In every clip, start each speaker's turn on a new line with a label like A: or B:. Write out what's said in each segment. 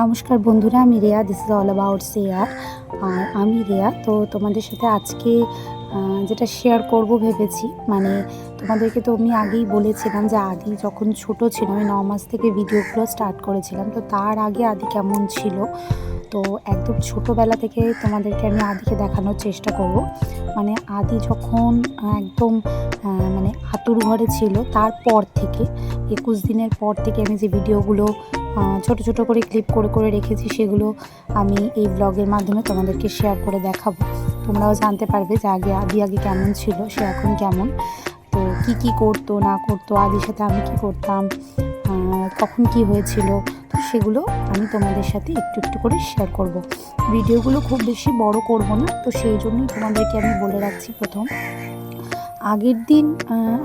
A: নমস্কার বন্ধুরা, আমি Riya this is all about share আর আমি রেয়া, তো তোমাদের সাথে আজকে যেটা শেয়ার করব ভেবেছি মানে তোমাদেরকে তো আমি আগেই বলেছিলাম যে আদি যখন ছোট ছিল, আমি ন মাস থেকে ভিডিওগুলো স্টার্ট করেছিলাম, তো তার আগে আদি কেমন ছিল? তো একদম ছোটোবেলা থেকে তোমাদেরকে আমি আদিকে দেখানোর চেষ্টা করব। মানে আদি যখন একদম মানে আতুর ঘরে ছিল, তারপর থেকে, একুশ দিনের পর থেকে আমি যে ভিডিওগুলো ছোট ছোট করে ক্লিপ করে করে রেখেছি, সেগুলো আমি এই ব্লগের মাধ্যমে তোমাদেরকে শেয়ার করে দেখাবো। তোমরাও জানতে পারবে যে আগে আদি আগে কেমন ছিল, সে এখন কেমন। তো কি কি করতো, না করতো, আদির সাথে আমি কি করতাম কখন কি হয়েছিল, তো সেগুলো আমি তোমাদের সাথে একটু একটু করে শেয়ার করব। ভিডিওগুলো খুব বেশি বড় করব না, তো সেই জন্যই তোমাদেরকে আমি বলে রাখছি প্রথম। আগের দিন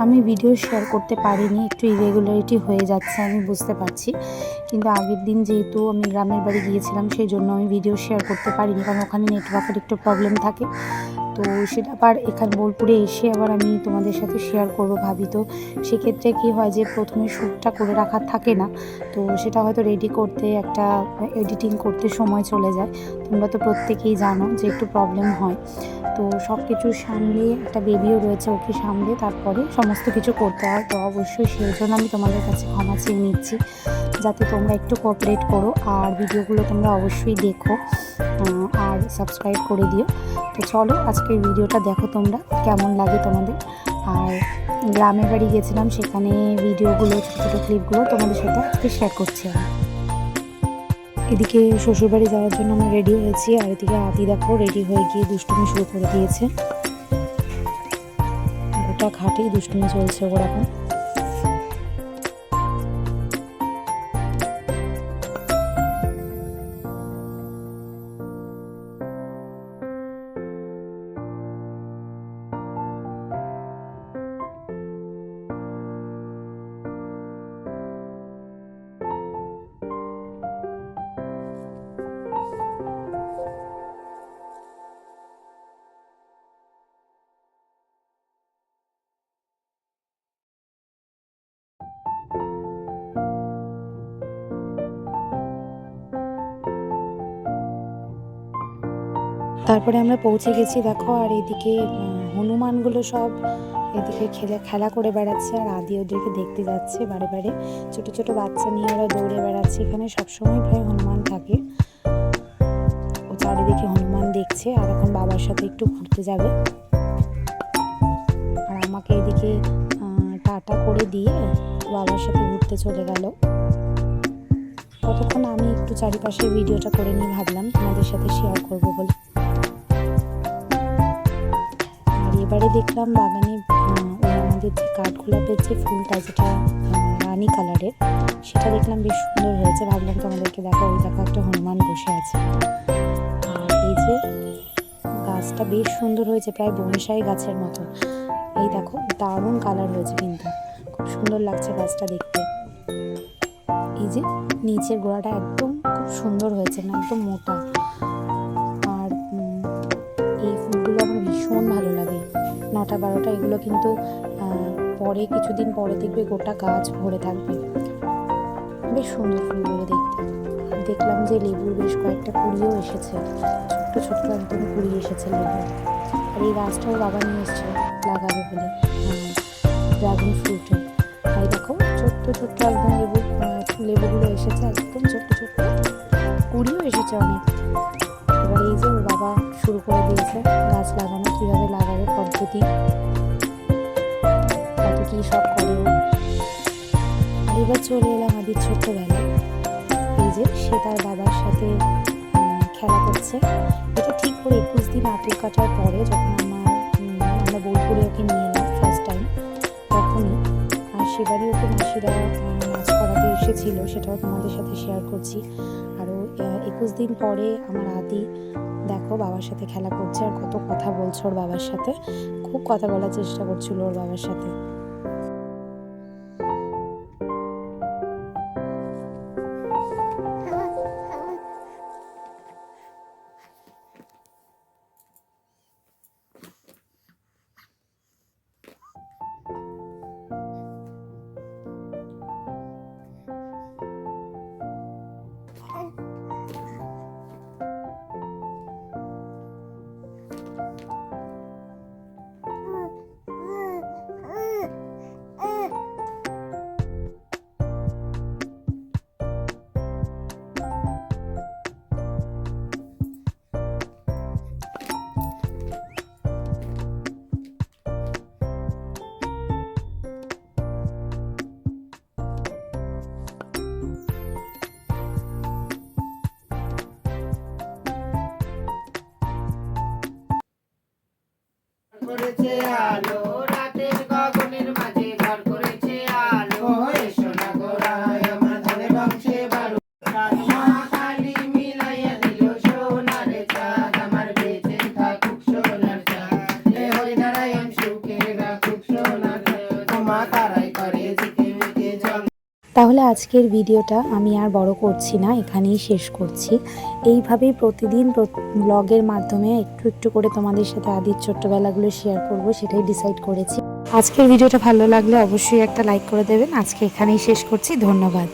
A: আমি ভিডিও শেয়ার করতে পারিনি, একটু ইরেগুলারিটি হয়ে যাচ্ছে আমি বুঝতে পারছি। কিন্তু আগের দিন যেহেতু আমি গ্রামের বাড়ি গিয়েছিলাম, সেই জন্য আমি ভিডিও শেয়ার করতে পারিনি, কারণ ওখানে নেটওয়ার্কের একটু প্রবলেম থাকে। তো সেটা আবার এখানে বোলপুরে এসে আবার আমি তোমাদের সাথে শেয়ার করব ভাবি। তো সেক্ষেত্রে কি হয় যে প্রথমে শ্যুটটা করে রাখার থাকে না, তো সেটা হয়তো রেডি করতে একটা এডিটিং করতে সময় চলে যায়। তোমরা তো প্রত্যেকেই জানো যে একটু প্রবলেম হয়। তো সব কিছু সামলে, একটা বেবিও রয়েছে ওকে সামলে, তারপরে সমস্ত কিছু করতে হয়। তো অবশ্যই সেই জন্য আমি তোমাদের কাছে ক্ষমা চেয়ে নিচ্ছি। যাতে তোমরা একটু কোঅপারেট করো আর ভিডিওগুলো তোমরা অবশ্যই দেখো আর সাবস্ক্রাইব করে দিও। তো চলো আজকের ভিডিওটা দেখো তোমরা, কেমন লাগে তোমাদের? আর গ্রামের বাড়ি গেছিলাম, সেখানে ভিডিওগুলো ছোটো ছোটো ক্লিপগুলো তোমাদের সাথে আজকে শেয়ার করছি এদিকে শ্বশুরবাড়ি যাওয়ার জন্য আমরা রেডি হয়েছি, আর এদিকে আদি দেখো রেডি হয়ে গিয়ে দুষ্টুমি শুরু করে দিয়েছে। গোটা খাটেই দুষ্টুমি চলছে ওর এখন তারপরে আমরা পৌঁছে গেছি, দেখো, আর এদিকে হনুমানগুলো সব এদিকে খেলে, খেলা করে বেড়াচ্ছে, আর আদি ওদেরকে দেখতে যাচ্ছে বারে বারে। ছোট ছোট বাচ্চা নিয়ে ওরা দৌড়ে বেড়াচ্ছে, এখানে সবসময় প্রায় হনুমান থাকে। ও চারিদিকে হনুমান দেখছে, আর এখন বাবার সাথে একটু ঘুরতে যাবে। আর আমাকে এদিকে টাটা করে দিয়ে বাবার সাথে ঘুরতে চলে গেল। ততক্ষণ আমি একটু চারিপাশে ভিডিওটা করে নিয়ে ভাবলাম, তোমাদের সাথে শেয়ার করব বলে। এবারে দেখলাম বাগানে আমাদের যে কাঠগোলাপের যে ফুলটা যেটা রানী কালারের, সেটা দেখলাম বেশ সুন্দর হয়েছে। ভাবলাম তোমাদেরকে দেখো ওই দেখো একটা হনুমান বসে আছে। আর এই যে গাছটা বেশ সুন্দর হয়েছে, প্রায় বনসাই গাছের মতো। এই দেখো, দারুণ কালার হয়েছে কিন্তু। খুব সুন্দর লাগছে গাছটা দেখতে। এই যে নিচের গোড়াটা একদম খুব সুন্দর হয়েছে না একদম মোটা। আর এই ফুলগুলো আমার ভীষণ ভালো লাগে। নটা বারোটা, এগুলো কিন্তু পরে, কিছুদিন পরে দেখবে গোটা গাছ ভরে থাকবে। বেশ সুন্দর ফুলগুলো দেখতে। দেখলাম যে লেবুর বেশ কয়েকটা কুড়িও এসেছে। ছোট্ট ছোট্ট একদম কুড়ি এসেছে লেবু আর এই গাছটাও বাবা নিয়ে এসছে লাগাবে বলে। ড্রাগন ফ্রুটের আর এই দেখো, ছোট্ট ছোট্ট একদম লেবু লেবুগুলো এসেছে, একদম ছোট্ট ছোট্ট। কুড়িও এসেছে অনেক। এবার এই যে ওর বাবা শুরু করে দিয়েছে গাছ লাগানো। পদ্ধতি কত কী সব করে এবার চলে এলাম আদির ছোট্টবেলায়। এই যে সে তার বাবার সাথে খেলা করছে। এটা ঠিক করে একুশ দিন আতুর কাটার পরে যখন আমার আমরা বোলপুরে ওকে নিয়ে এলাম ফার্স্ট টাইম তখনই আর সেবারই ওকে মাসিরা আহ, ছিল সেটাও তোমাদের সাথে শেয়ার করছি। আরও একুশ দিন পরে আমার আদি দেখো বাবার সাথে খেলা করছে আর কত কথা বলছে ওর বাবার সাথে। খুব কথা বলার চেষ্টা করছিল ওর বাবার সাথে।
B: করেছে আলো।
A: তাহলে আজকের ভিডিওটা আমি আর বড় করছি না, এখানেই শেষ করছি। এইভাবেই প্রতিদিন ব্লগের মাধ্যমে একটু একটু করে তোমাদের সাথে আদির ছোট্টবেলাগুলো শেয়ার করব, সেটাই ডিসাইড করেছি। আজকের ভিডিওটা ভালো লাগলে অবশ্যই একটা লাইক করে দেবেন। আজকে এখানেই শেষ করছি, ধন্যবাদ।